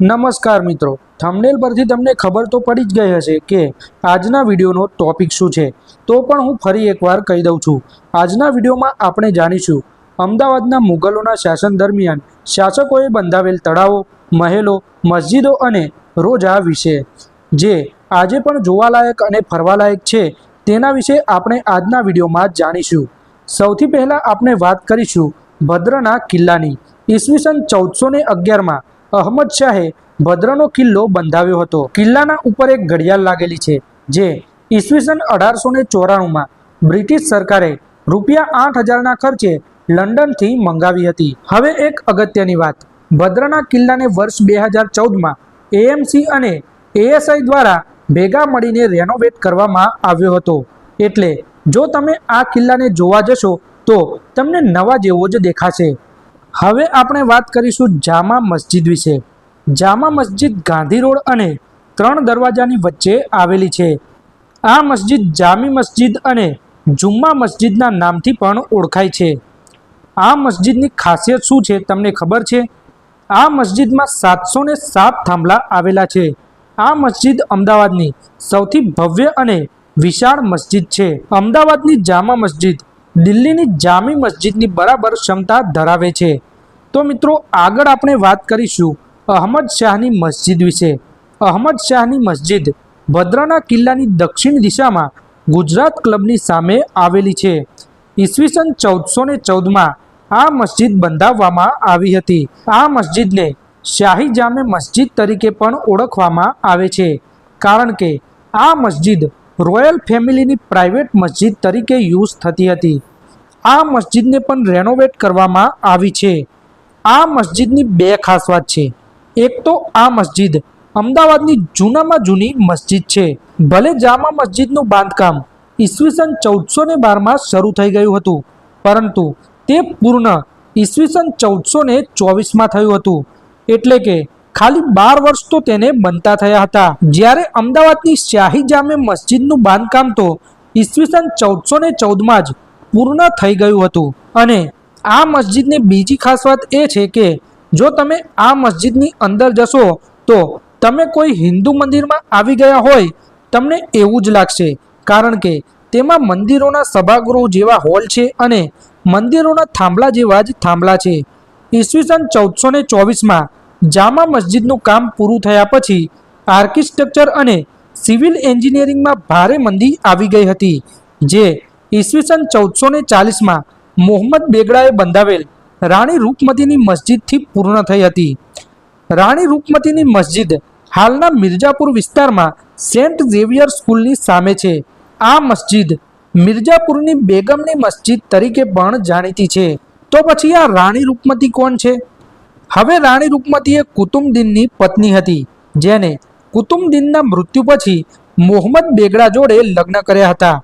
નમસ્કાર મિત્રો. થંબનેલ પરથી તમને ખબર તો પડી જ ગઈ હશે કે આજના વિડીયોનો ટોપિક શું છે. તો પણ હું ફરી એકવાર કહી દઉં છું. આજના વિડીયોમાં આપણે જાણીશું અમદાવાદના મુગલોના શાસન દરમિયાન શાસકોએ બંધાવેલ તળાવો, મહેલો, મસ્જિદો અને રોજા વિશે. જે આજે પણ જોવાલાયક અને ફરવાલાયક છે તેના વિશે આપણે આજના વિડીયોમાં જાણીશું. સૌથી પહેલાં આપણે વાત કરીશું ભદ્રના કિલ્લાની. ઈસવીસન ચૌદસો ને અગિયારમાં અહમદ શાહે ભદ્રનો કિલ્લો બંધાવ્યો હતો. કિલ્લાના ઉપર એક ઘડિયાળ લાગેલી છે, જે ઈસવીસન અઢારસો ને ચોરાણુંમાં બ્રિટિશ સરકારે રૂપિયા આઠ હજારના ખર્ચે લંડનથી મંગાવી હતી. હવે એક અગત્યની વાત, ભદ્રના કિલ્લાને વર્ષ બે હજાર ચૌદમાં એએમસી અને એએસઆઈ દ્વારા ભેગા મળીને રેનોવેટ કરવામાં આવ્યો હતો. એટલે જો તમે આ કિલ્લાને જોવા જશો, તો તમને નવા જેવો જ દેખાશે. હવે આપણે વાત કરીશું જામા મસ્જિદ વિશે. જામા મસ્જિદ ગાંધી રોડ અને ત્રણ દરવાજાની વચ્ચે આવેલી છે. આ મસ્જિદ જામી મસ્જિદ અને જુમ્મા મસ્જિદના નામથી પણ ઓળખાય છે. આ મસ્જિદની ખાસિયત શું છે તમને ખબર છે? આ મસ્જિદમાં સાતસો ને સાત થાંભલા આવેલા છે. આ મસ્જિદ અમદાવાદની સૌથી ભવ્ય અને વિશાળ મસ્જિદ છે. અમદાવાદની જામા મસ્જિદ દિલ્હીની જામી મસ્જિદની બરાબર ક્ષમતા ધરાવે છે. તો મિત્રો, આગળ આપણે વાત કરીશું અહમદ શાહની મસ્જિદ વિશે. અહમદ શાહની મસ્જિદ ભદ્રના કિલ્લાની દક્ષિણ દિશામાં ગુજરાત ક્લબની સામે આવેલી છે. ઈસવીસન ચૌદસો ને ચૌદમાં આ મસ્જિદ બંધાવવામાં આવી હતી. આ મસ્જિદને શાહી જામે મસ્જિદ તરીકે પણ ઓળખવામાં આવે છે. કારણ કે આ મસ્જિદ રોયલ ફેમિલીની પ્રાઇવેટ મસ્જિદ તરીકે યુઝ થતી હતી. આ મસ્જિદને પણ રેનોવેટ કરવામાં આવી છે. આ મસ્જિદની બે ખાસ વાત છે. એક તો આ મસ્જિદ અમદાવાદની જૂનામાં જૂની મસ્જિદ છે. ભલે જામા મસ્જિદનું બાંધકામ ઈસવીસન ચૌદસો ને બારમાં શરૂ થઈ ગયું હતું, પરંતુ તે પૂર્ણ ઈસવીસન ચૌદસો ને ચોવીસમાં થયું હતું. એટલે કે ખાલી બાર વર્ષ તો તેને બનતા થયા હતા. જ્યારે અમદાવાદની શાહી જામે મસ્જિદનું બાંધકામ તો ઈસવીસન ચૌદસો ને ચૌદમાં જ પૂર્ણ થઈ ગયું હતું. અને આ મસ્જિદની બીજી ખાસ વાત એ છે કે જો તમે આ મસ્જિદની અંદર જશો, તો તમે કોઈ હિન્દુ મંદિરમાં આવી ગયા હોય, તમને એવું જ લાગશે. કારણ કે તેમાં મંદિરોના સભાગૃહ જેવા હોલ છે અને મંદિરોના થાંભલા જેવા જ થાંભલા છે. ઈસવીસન ચૌદસો ને ચોવીસમાં જામા મસ્જિદનું કામ પૂરું થયા પછી આર્કિટેક્ચર અને સિવિલ એન્જિનિયરિંગમાં ભારે મંદી આવી ગઈ હતી, જે ઈસવીસન ચૌદસો ને ચાલીસમાં મોહમ્મદ બેગડાએ બંધાવેલ રાણી રૂપમતીની મસ્જિદથી પૂર્ણ થઈ હતી. રાણી રૂપમતીની મસ્જિદ હાલના મિર્જાપુર વિસ્તારમાં સેન્ટ ઝેવિયર સ્કૂલની સામે છે. આ મસ્જિદ મિર્જાપુરની બેગમની મસ્જિદ તરીકે પણ જાણીતી છે. તો પછી આ રાણી રૂપમતી કોણ છે? હવે રાણી રૂપમતી એ કુતુમદીનની પત્ની હતી, જેને કુતુબદ્દીનના મૃત્યુ પછી મોહમ્મદ બેગડા જોડે લગ્ન કર્યા હતા.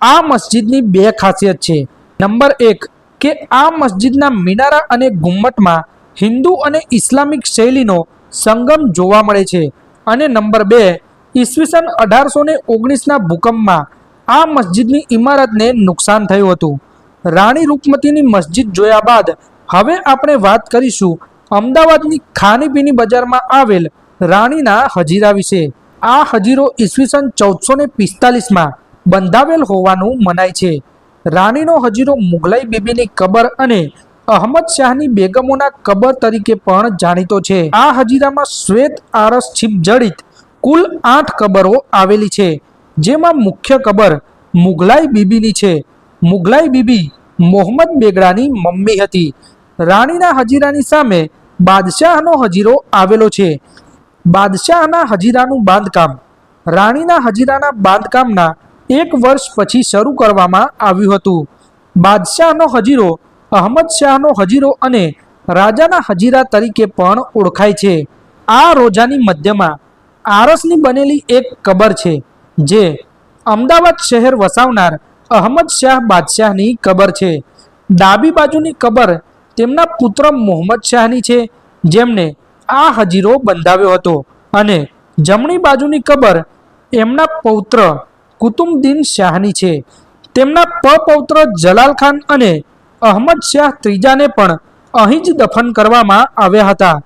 આ મસ્જિદની બે ખાસિયત છે. નંબર એક, કે આ મસ્જિદના મિનારા અને ગુમ્મટમાં હિન્દુ અને ઇસ્લામિક શૈલીનો સંગમ જોવા મળે છે. અને નંબર બે, ઈસવીસન અઢારસો ને ઓગણીસના ભૂકંપમાં આ મસ્જિદની ઇમારતને નુકસાન થયું હતું. રાણી રૂપમતીની મસ્જિદ જોયા બાદ હવે આપણે વાત કરીશું અમદાવાદની ખાણીપીણી બજારમાં આવેલ રાણીના હજીરા વિશે. આ હજીરો ઈસવીસન ચૌદસો ને પિસ્તાલીસમાં બંધાવેલ હોવાનું મનાય છે. રાણીનો હજીરો મુગલાઈ બીબીની કબર અને અહમદ શાહની બેગમોના કબર તરીકે પણ જાણીતો છે. આ હજીરામાં શ્વેત આરસ છીપ જડિત કુલ આઠ કબરો આવેલી છે, જેમાં મુખ્ય કબર મુગલાઈ બીબીની છે. મુગલાઈ બીબી મોહમ્મદ બેગડાની મમ્મી હતી. રાણીના હજીરાની સામે બાદશાહનો હજીરો આવેલો છે. બાદશાહના હજીરાનું બાંધકામ, રાણીના હજીરાના બાંધકામના એક વર્ષ પછી શરૂ કરવામાં આવ્યું હતું. બાદશાહનો હજીરો, અહમદ શાહનો હજીરો અને રાજાના હજીરા તરીકે પણ ઓળખાય છે. આ રોજાની મધ્યમાં આરસની બનેલી એક કબર છે, જે અમદાવાદ શહેર વસાવનાર અહમદ શાહ બાદશાહની કબર છે. ડાબી બાજુની કબર તેમના પુત્ર મોહમ્મદ શાહની છે, જેમને આ હજીરો બંધાવ્યો હતો. અને જમણી બાજુની કબર એમના પૌત્ર કુતુમદીન શાહની છે. તેમના પપૌત્ર જલાલ ખાન અને અહમદ શાહ ત્રીજાને પણ અહીં જ દફન કરવામાં આવ્યા હતા.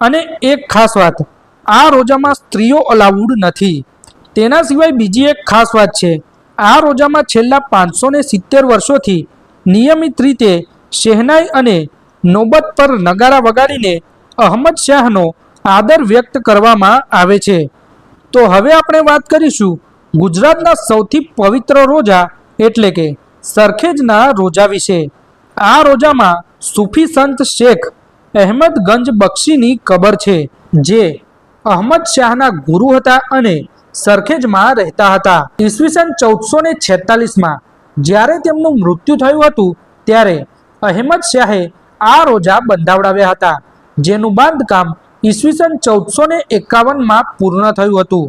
અને એક ખાસ વાત, આ રોજામાં સ્ત્રીઓ અલાઉડ નથી. તેના સિવાય બીજી એક ખાસ વાત છે, આ રોજામાં છેલ્લા પાંચસો ને સિત્તેર વર્ષોથી નિયમિત રીતે શહેનાઈ અને નોબત પર નગારા વગાડીને અહમદ શાહનો આદર વ્યક્ત કરવામાં આવે છે. તો હવે આપણે વાત કરીશું ગુજરાતના સૌથી પવિત્ર રોજા એટલે કે સરખેજના રોજા વિશે. આ રોજામાં સૂફી સંત શેખ અહેમદગંજ બક્ષીની કબર છે, જે અહમદ શાહના ગુરુ હતા અને સરખેજમાં રહેતા હતા. ઈસવીસન ચૌદસો ને છેતાલીસમાં જ્યારે તેમનું મૃત્યુ થયું હતું, ત્યારે અહેમદ શાહે આ રોજા બંધાવડાવ્યા હતા, જેનું બાંધકામ ઈસવીસન ચૌદસો ને એકાવનમાં પૂર્ણ થયું હતું.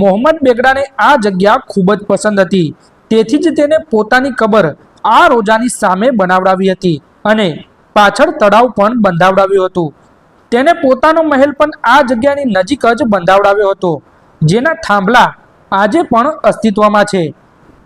મોહમ્મદ બેગડાને આ જગ્યા ખૂબ જ પસંદ હતી. તેથી જ તેને પોતાની કબર આ રોજાની સામે બનાવડાવી હતી અને પાછળ તળાવ પણ બંધાવડાવ્યું હતું. તેને પોતાનો મહેલ પણ આ જગ્યાની નજીક જ બંધાવડાવ્યો હતો, જેના થાંભલા આજે પણ અસ્તિત્વમાં છે.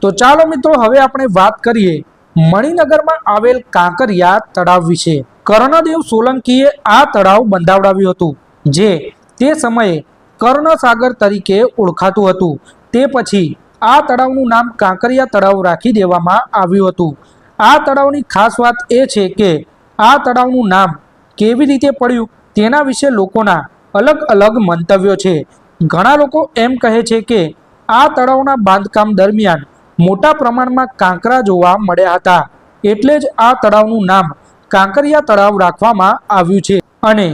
તો ચાલો મિત્રો, હવે આપણે વાત કરીએ મણિનગરમાં આવેલ કાંકરિયા તળાવ વિશે. કર્ણદેવ સોલંકીએ આ તળાવ બંધાવડાવ્યું હતું, જે તે સમયે કર્ણસાગર તરીકે ઓળખાતું હતું. તે પછી આ તળાવનું નામ કાંકરિયા તળાવ રાખી દેવામાં આવ્યું હતું. આ તળાવની ખાસ વાત એ છે કે આ તળાવનું નામ કેવી રીતે પડ્યું તેના વિશે લોકોના અલગ અલગ મંતવ્યો છે. ઘણા લોકો એમ કહે છે કે આ તળાવના બાંધકામ દરમિયાન મોટા પ્રમાણમાં કાંકરા જોવા મળ્યા હતા. એટલે જ આ તળાવનું નામ કાંકરિયા તળાવ રાખવામાં આવ્યું છે અને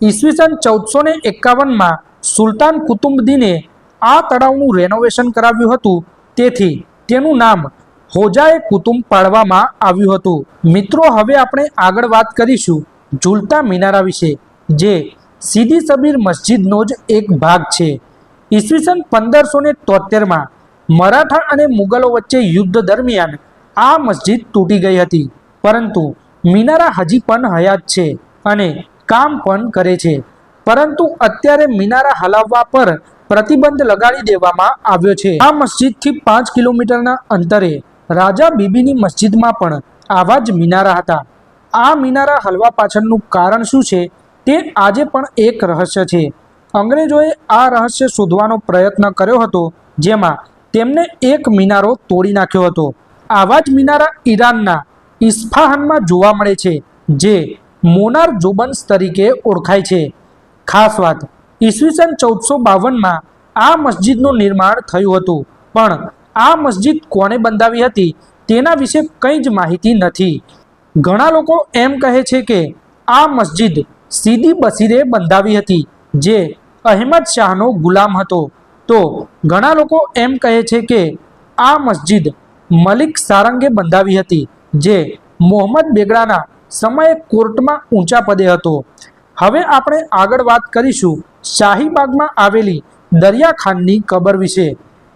ઈસવીસન ચૌદસો ને એકાવનમાં સુલતાન કુતુબદીને આ તળાવનું રેનોવેશન કરાવ્યું હતું. તેથી તેનું નામ હોજાએ કુતુંબ પાડવામાં આવ્યું હતું. મિત્રો, હવે આપણે આગળ વાત કરીશું ઝૂલતા મિનારા વિશે, જે સીદી સબીર મસ્જિદનો જ એક ભાગ છે. ઈસવીસન પંદરસો ને તોતેરમાં મરાઠા અને મુગલો વચ્ચે યુદ્ધ દરમિયાન આ મસ્જિદ તૂટી ગઈ હતી. પરંતુ મિનારા હજી પણ હયાત છે અને કામ પણ કરે છે. પરંતુ અત્યારે મિનારા હલાવવા પર પ્રતિબંધ લગાડી દેવામાં આવ્યો છે. આ મસ્જિદથી પાંચ કિલોમીટરના અંતરે રાજા બીબીની મસ્જિદમાં પણ આવા જ મિનારા હતા. આ મિનારા હલવા પાછળનું કારણ શું છે તે આજે પણ એક રહસ્ય છે. અંગ્રેજોએ આ રહસ્ય શોધવાનો પ્રયત્ન કર્યો હતો, જેમાં તેમને એક મિનારો તોડી નાખ્યો હતો. આવા જ મિનારા ઈરાનના ઇસ્ફાહાનમાં જોવા મળે છે, જે મોનાર જોબન્સ તરીકે ઓળખાય છે. ખાસ વાત, ઈસવીસન ચૌદસો બાવનમાં આ મસ્જિદનું નિર્માણ થયું હતું, પણ આ મસ્જિદ કોણે બંધાવી હતી, તેના વિશે કંઈ જ માહિતી નથી. ઘણા લોકો એમ કહે છે કે આ મસ્જિદ સીદી બસીરે બંધાવી હતી, જે અહેમદ શાહનો ગુલામ હતો. તો ઘણા લોકો એમ કહે છે કે આ મસ્જિદ મલિક સારંગે બંધાવી હતી જે મોહમ્મદ બેગડાના સમયે કોર્ટમાં ઊંચા પદે હતો. હવે આપણે આગળ વાત કરીશું શાહીબાગમાં આવેલી દરિયાખાનની કબર વિશે.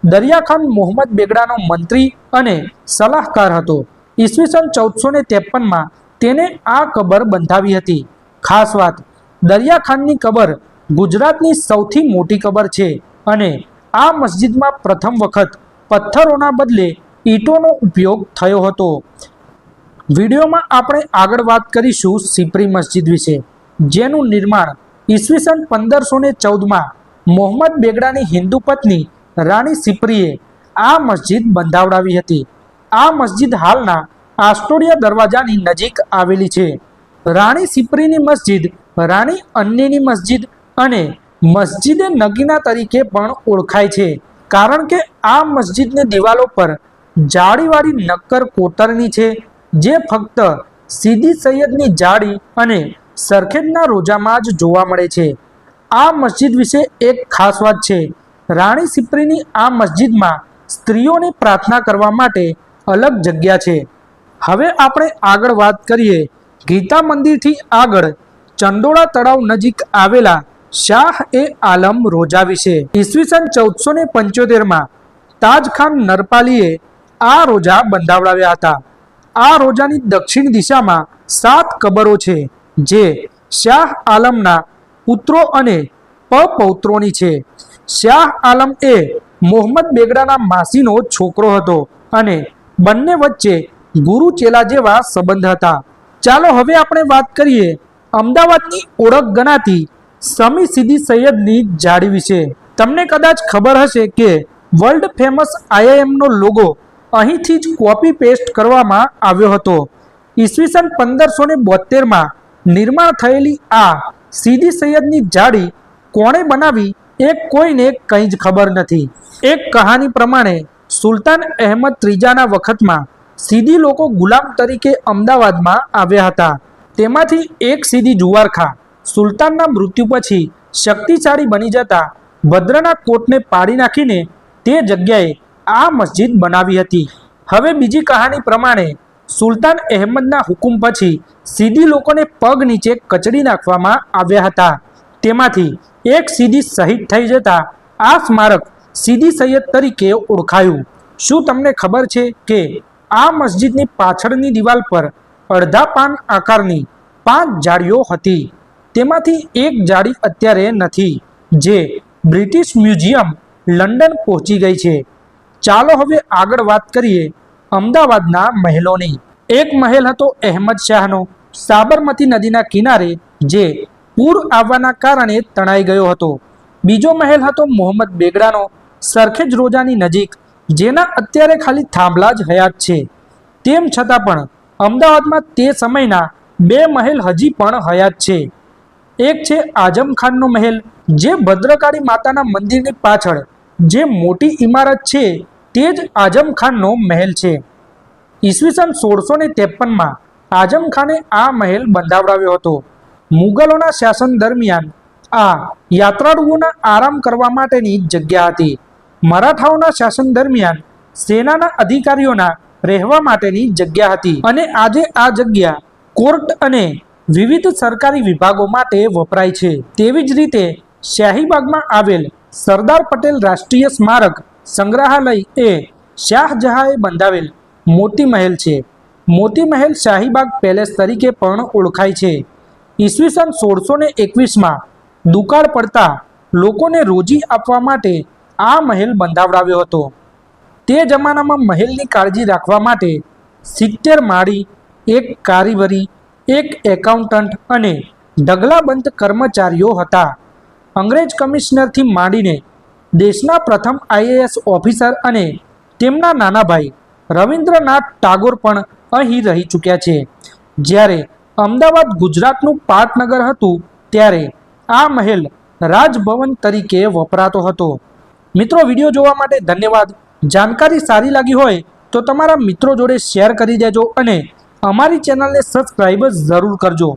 દરિયાખાન મોહમ્મદ બેગડાનો મંત્રી અને સલાહકાર હતો. ઈસવીસન ચૌદસો ને ત્રેપનમાં તેને આ કબર બંધાવી હતી. ખાસ વાત, દરિયાખાનની કબર ગુજરાતની સૌથી મોટી કબર છે અને આ મસ્જિદમાં પ્રથમ વખત પથ્થરોના બદલે ઈંટોનો ઉપયોગ થયો હતો. વિડીયોમાં આપણે આગળ વાત કરીશું સિપરી મસ્જિદ વિશે, જેનું નિર્માણ ઈસવીસન પંદરસો ને ચૌદમાં મોહમ્મદ બેગડાની હિન્દુ પત્ની રાણી સિપરીએ આ મસ્જિદ બંધાવડાવી હતી. આ મસ્જિદ હાલના આસ્ટોડિયા દરવાજાની નજીક આવેલી છે. રાણી સિપરીની મસ્જિદ રાણી અન્નીની મસ્જિદ અને મસ્જિદે નગીના તરીકે પણ ઓળખાય છે, કારણ કે આ મસ્જિદની દિવાલો પર જાળીવાળી નક્કર કોતરણી છે. જે ફક્ત સીદી સૈયદની જાળી અને સરખેજના રોજામાં જ જોવા મળે છે. આ મસ્જિદ વિશે એક ખાસ વાત છે. રાણી સિપ્રીની આ મસ્જિદમાં સ્ત્રીઓને પ્રાર્થના કરવા માટે અલગ જગ્યા છે. હવે આપણે આગળ વાત કરીએ. ગીતા મંદિરથી આગળ ચંડોળા તળાવ નજીક આવેલા શાહ એ આલમ રોજા વિશે. ઈસવીસન ચૌદસો ને પંચોતેરમાં તાજખાન નરપાલીએ આ રોજા બંધાવડાવ્યા હતા. આ રોજાની દક્ષિણ દિશામાં સાત કબરો છે, જે શાહ આલમના પુત્રો અને પપૌત્રોની છે. શાહ આલમ એ મોહમ્મદ બેગડાના માસીનો છોકરો હતો અને બંને વચ્ચે ગુરુ ચેલા જેવા સંબંધ હતા. ચાલો હવે આપણે વાત કરીએ અમદાવાદની ઓળખ ગણાતી સમી સીદી સૈયદની જાળી વિશે. તમને કદાચ ખબર હશે કે વર્લ્ડ ફેમસ આઈઆઈએમનો લોગો અહીંથી જ કોપી પેસ્ટ કરવામાં આવ્યો હતો. ઈસવીસન પંદરસો ને બોતેરમાં નિર્માણ થયેલી આ સીદી સૈયદની જાળી કોણે બનાવી એ કોઈને કંઈ જ ખબર નથી. એક કહાની પ્રમાણે સુલતાન અહેમદ ત્રીજાના વખતમાં સીધી લોકો ગુલામ તરીકે અમદાવાદમાં આવ્યા હતા. તેમાંથી એક સીધી જુવારખા સુલતાનના મૃત્યુ પછી શક્તિશાળી બની જતા ભદ્રના કોટને પાડી નાખીને તે જગ્યાએ આ મસ્જિદ બનાવી હતી. હવે બીજી કહાણી પ્રમાણે સુલતાન અહેમદના હુકુમ પછી સીધી લોકોને પગ નીચે કચડી નાખવામાં આવ્યા હતા. તેમાંથી એક સીધી શહીદ થઈ જતા આ સ્મારક સીદી સૈયદ તરીકે ઓળખાયું. શું તમને ખબર છે કે આ મસ્જિદની પાછળની દિવાલ પર અડધા પાન આકારની પાંચ જાળીઓ હતી? તેમાંથી એક જાળી અત્યારે નથી, જે બ્રિટિશ મ્યુઝિયમ લંડન પહોંચી ગઈ છે. ચાલો હવે આગળ વાત કરીએ અમદાવાદના મહેલોની. એક મહેલ હતો અહેમદ શાહનો, સાબરમતી નદીના કિનારે, જે પૂર આવવાના કારણે તણાઈ ગયો હતો. બીજો મહેલ હતો મોહમ્મદ બેગડાનો, સરખેજ રોજાની નજીક, જેના અત્યારે ખાલી થાંભલા જ હયાત છે. તેમ છતાં પણ અમદાવાદમાં તે સમયના બે મહેલ હજી પણ હયાત છે. એક છે આઝમ ખાનનો મહેલ, જે ભદ્રકાળી માતાના મંદિરની પાછળ જે મોટી ઇમારત છે, તે જ આઝમ ખાનનો મહેલ છે. ઈસવીસન સોળસો ને ત્રેપનમાં આઝમ ખાને આ મહેલ બંધાવડાવ્યો હતો. મુગલોના શાસન દરમિયાન આ યાત્રાળુઓના આરામ કરવા માટેની જગ્યા હતી. મરાઠાઓના શાસન દરમિયાન સેનાના અધિકારીઓના રહેવા માટેની જગ્યા હતી અને આજે આ જગ્યા કોર્ટ અને વિવિધ સરકારી વિભાગો માટે વપરાય છે. તેવી જ રીતે શાહીબાગમાં આવેલ સરદાર પટેલ રાષ્ટ્રીય સ્મારક સંગ્રહાલય એ શાહજહાએ બંધાવેલ મોતી મહેલ છે. મોતી મહેલ શાહીબાગ પેલેસ તરીકે પણ ઓળખાય છે. ઈસવીસન સોળસો ને એકવીસમાં દુકાળ પડતા લોકોને રોજી આપવા માટે આ મહેલ બંધાવડાવ્યો હતો. તે જમાનામાં મહેલની કાળજી રાખવા માટે સિત્તેર માળી, એક કારીગરી એક એકાઉન્ટન્ટ અને ઢગલાબંધ કર્મચારીઓ હતા. અંગ્રેજ કમિશનરથી માંડીને દેશના પ્રથમ આઈએએસ ઓફિસર અને તેમના નાના ભાઈ રવિન્દ્રનાથ ટાગોર પણ અહીં રહી ચૂક્યા છે. જ્યારે અમદાવાદ ગુજરાતનું પાટનગર હતું, ત્યારે આ મહેલ રાજભવન તરીકે વપરાતો હતો. મિત્રો, વીડિયો જોવા માટે ધન્યવાદ. જાણકારી સારી લાગી હોય તો તમારા મિત્રો જોડે શેર કરી દેજો અને અમારી ચેનલને સબસ્ક્રાઈબ જરૂર કરજો.